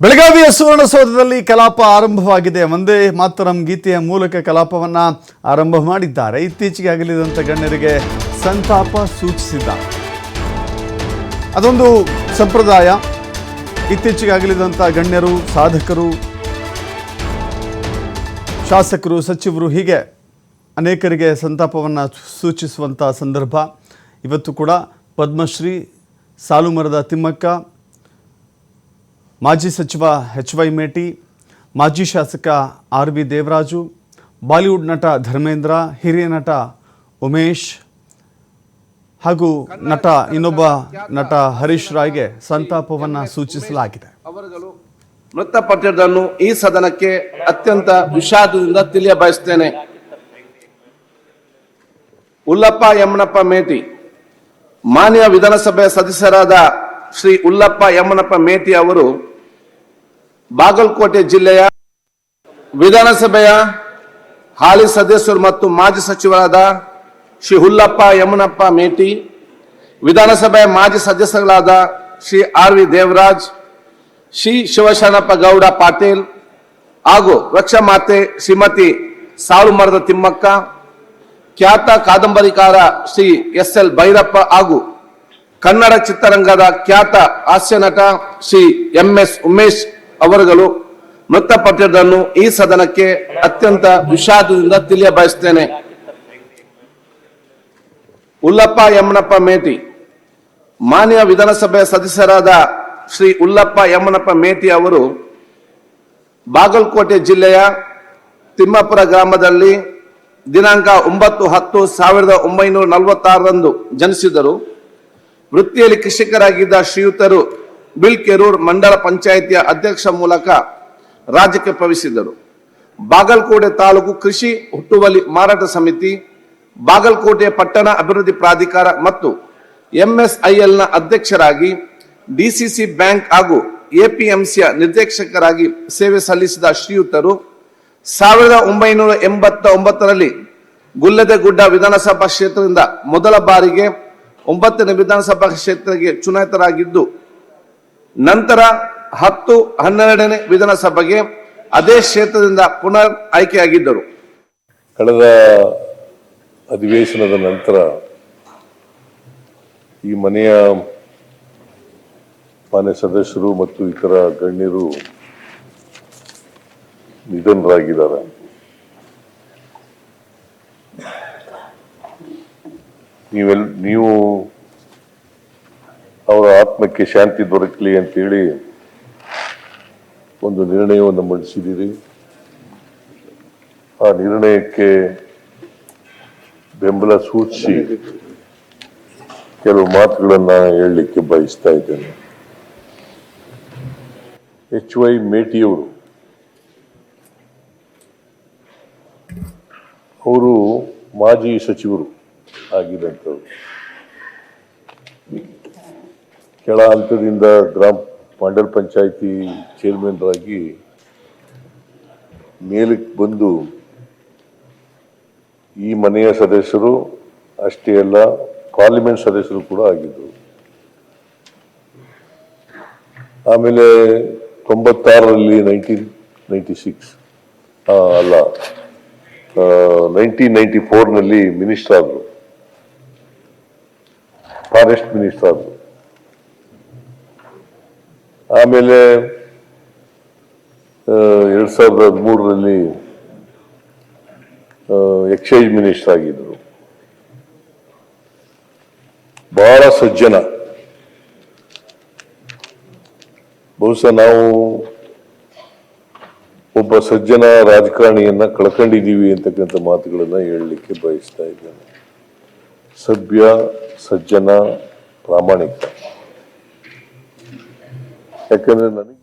ಬೆಳಗಾವಿಯ ಸುವರ್ಣಸೌಧದಲ್ಲಿ ಕಲಾಪ ಆರಂಭವಾಗಿದೆ. ಒಂದೇ ಮಾತರಂ ಗೀತೆಯ ಮೂಲಕ ಕಲಾಪವನ್ನು ಆರಂಭ ಮಾಡಿದ್ದಾರೆ. ಇತ್ತೀಚೆಗೆ ಅಗಲಿದಂಥ ಗಣ್ಯರಿಗೆ ಸಂತಾಪ ಸೂಚಿಸಿದ್ದ. ಅದೊಂದು ಸಂಪ್ರದಾಯ. ಇತ್ತೀಚೆಗೆ ಅಗಲಿದಂಥ ಗಣ್ಯರು, ಸಾಧಕರು, ಶಾಸಕರು, ಸಚಿವರು ಹೀಗೆ ಅನೇಕರಿಗೆ ಸಂತಾಪವನ್ನು ಸೂಚಿಸುವಂಥ ಸಂದರ್ಭ. ಇವತ್ತು ಕೂಡ ಪದ್ಮಶ್ರೀ ಸಾಲುಮರದ ತಿಮ್ಮಕ್ಕ ಮಾಜಿ ಸಚಿವ ಎಚ್ ವೈ ಮೇಟಿ ಮಾಜಿ ಶಾಸಕ ಆರ್ ವಿ ದೇವರಾಜು ಬಾಲಿವುಡ್ ನಟ ಧರ್ಮೇಂದ್ರ ಹಿರಿಯ ನಟ ಉಮೇಶ್ ಹಾಗೂ ನಟ ಇನ್ನೊಬ್ಬ ನಟ ಹರೀಶ್ ರಾಯ್ಗೆ ಸಂತಾಪವನ್ನು ಸೂಚಿಸಲಾಗಿದೆ. ಅವರುಗಳು ಮೃತಪಟ್ಟಿರುವುದನ್ನು ಈ ಸದನಕ್ಕೆ ಅತ್ಯಂತ ವಿಷಾದದಿಂದ ತಿಳಿಯ ಬಯಸ್ತೇನೆ ಉಲ್ಲಪ್ಪ ಯಮ್ಮನಪ್ಪ ಮೇಟಿ ಮಾನ್ಯ ವಿಧಾನಸಭೆ ಸದಸ್ಯರಾದ ಶ್ರೀ ಉಲ್ಲಪ್ಪ ಯಮನಪ್ಪ ಮೇಟಿ ಅವರು ಬಾಗಲಕೋಟೆ ಜಿಲ್ಲೆಯ ವಿಧಾನಸಭೆಯ ಹಾಲಿ ಸದಸ್ಯರು ಮತ್ತು ಮಾಜಿ ಸಚಿವರಾದ ಶ್ರೀ ಹುಲ್ಲಪ್ಪ ಯಮನಪ್ಪ ಮೇಟಿ, ವಿಧಾನಸಭೆಯ ಮಾಜಿ ಸದಸ್ಯಗಳಾದ ಶ್ರೀ ಆರ್ ವಿ ದೇವರಾಜ್, ಶ್ರೀ ಶಿವಶಾನಪ್ಪ ಗೌಡ ಪಾಟೀಲ್ ಹಾಗೂ ರಕ್ಷಮಾತೆ ಶ್ರೀಮತಿ ಸಾಳುಮರದ ತಿಮ್ಮಕ್ಕ, ಖ್ಯಾತ ಕಾದಂಬರಿಕಾರ ಶ್ರೀ ಎಸ್ ಎಲ್ ಭೈರಪ್ಪ ಹಾಗೂ ಕನ್ನಡ ಚಿತ್ರರಂಗದ ಖ್ಯಾತ ಹಾಸ್ಯ ನಟ ಶ್ರೀ ಎಂ ಎಸ್ ಉಮೇಶ್ ಅವರುಗಳು ಮೃತಪಟ್ಟಿದ್ದನ್ನು ಈ ಸದನಕ್ಕೆ ಅತ್ಯಂತ ವಿಷಾದದಿಂದ ತಿಳಿಯ ಬಯಸ್ತೇನೆ. ಉಲ್ಲಪ್ಪ ಯಮನಪ್ಪ ಮೇಟಿ, ಮಾನ್ಯ ವಿಧಾನಸಭೆಯ ಸದಸ್ಯರಾದ ಶ್ರೀ ಉಲ್ಲಪ್ಪ ಯಮನಪ್ಪ ಮೇಟಿ ಅವರು ಬಾಗಲಕೋಟೆ ಜಿಲ್ಲೆಯ ತಿಮ್ಮಾಪುರ ಗ್ರಾಮದಲ್ಲಿ ದಿನಾಂಕ ಒಂಬತ್ತು ಹತ್ತು ಸಾವಿರದ ಒಂಬೈನೂರ ನಲವತ್ತಾರರಂದು ಜನಿಸಿದರು. ವೃತ್ತಿಯಲ್ಲಿ ಕೃಷಿಕರಾಗಿದ್ದ ಶ್ರೀಯುತರು ಬಿಲ್ಕೆರೂರ್ ಮಂಡಲ ಪಂಚಾಯಿತಿಯ ಅಧ್ಯಕ್ಷ ಮೂಲಕ ರಾಜ್ಯಕ್ಕೆ ಪ್ರವೇಶಿಸಿದರು. ಬಾಗಲಕೋಟೆ ತಾಲೂಕು ಕೃಷಿ ಹುಟ್ಟುವಳಿ ಮಾರಾಟ ಸಮಿತಿ ಬಾಗಲಕೋಟೆ ಪಟ್ಟಣ ಅಭಿವೃದ್ಧಿ ಪ್ರಾಧಿಕಾರ ಮತ್ತು ಎಂಎಸ್ಐಎಲ್ನ ಅಧ್ಯಕ್ಷರಾಗಿ ಡಿಸಿಸಿ ಬ್ಯಾಂಕ್ ಹಾಗೂ ಎಪಿಎಂಸಿಯ ನಿರ್ದೇಶಕರಾಗಿ ಸೇವೆ ಸಲ್ಲಿಸಿದ ಶ್ರೀಯುತರು ಸಾವಿರದ ಒಂಬೈನೂರ ಎಂಬತ್ತ ಒಂಬತ್ತರಲ್ಲಿ ಗುಲ್ಲದೆಗುಡ್ಡ ವಿಧಾನಸಭಾ ಕ್ಷೇತ್ರದಿಂದ ಮೊದಲ ಬಾರಿಗೆ ಒಂಬತ್ತನೇ ವಿಧಾನಸಭಾ ಕ್ಷೇತ್ರಕ್ಕೆ ಚುನಾಯಿತರಾಗಿದ್ದು, ನಂತರ ಹತ್ತು, ಹನ್ನೆರಡನೇ ವಿಧಾನಸಭೆಗೆ ಅದೇ ಕ್ಷೇತ್ರದಿಂದ ಪುನರ್ ಆಯ್ಕೆಯಾಗಿದ್ದರು. ಕಳೆದ ಅಧಿವೇಶನದ ನಂತರ ಈ ಮನೆಯ ಮಾನ್ಯ ಸದಸ್ಯರು ಮತ್ತು ಇತರ ಗಣ್ಯರು ನಿಧನರಾಗಿದ್ದಾರೆ. ನೀವೆಲ್, ನೀವು ಅವರ ಆತ್ಮಕ್ಕೆ ಶಾಂತಿ ದೊರಕಲಿ ಅಂತೇಳಿ ಒಂದು ನಿರ್ಣಯವನ್ನು ಮಂಡಿಸಿದ್ದೀರಿ. ಆ ನಿರ್ಣಯಕ್ಕೆ ಬೆಂಬಲ ಸೂಚಿಸಿ ಕೆಲವು ಮಾತುಗಳನ್ನು ಹೇಳಲಿಕ್ಕೆ ಬಯಸ್ತಾ ಇದ್ದೇನೆ. ಎಚ್ ವೈ ಮೇಟಿಯವರು ಅವರು ಮಾಜಿ ಸಚಿವರು ಆಗಿದ್ದಂಥವ್ರು ಕೆಳ ಹಂತದಿಂದ ಗ್ರಾಮ, ಮಂಡಲ್ ಪಂಚಾಯಿತಿ ಚೇರ್ಮನ್ರಾಗಿ ಮೇಲಕ್ಕೆ ಬಂದು ಈ ಮನೆಯ ಸದಸ್ಯರು, ಅಷ್ಟೇ ಅಲ್ಲ ಪಾರ್ಲಿಮೆಂಟ್ ಸದಸ್ಯರು ಕೂಡ ಆಗಿದ್ದರು. ಆಮೇಲೆ ತೊಂಬತ್ತಾರರಲ್ಲಿ ನೈನ್ಟೀನ್ ನೈಂಟಿ ಸಿಕ್ಸ್ ಅಲ್ಲ ನೈನ್ಟೀನ್ ನೈಂಟಿ ಫೋರ್ನಲ್ಲಿ ಮಿನಿಸ್ಟರ್ ಆದರು. ಫಾರೆಸ್ಟ್ ಮಿನಿಸ್ಟರ್ ಆದರು. ಆಮೇಲೆ ಎರಡ್ ಸಾವಿರದ ಹದಿಮೂರರಲ್ಲಿ ಎಕ್ಸೈಸ್ ಮಿನಿಸ್ಟರ್ ಆಗಿದ್ರು. ಬಹಳ ಸಜ್ಜನ. ಬಹುಶಃ ನಾವು ಒಬ್ಬ ಸಜ್ಜನ ರಾಜಕಾರಣಿಯನ್ನ ಕಳ್ಕೊಂಡಿದ್ದೀವಿ ಅಂತಕ್ಕಂಥ ಮಾತುಗಳನ್ನ ಹೇಳಲಿಕ್ಕೆ ಬಯಸ್ತಾ ಇದ್ದೇನೆ. ಸಭ್ಯ ಸಜ್ಜನ ಪ್ರಾಮಾಣಿಕ. ಯಾಕಂದ್ರೆ ನನಗೆ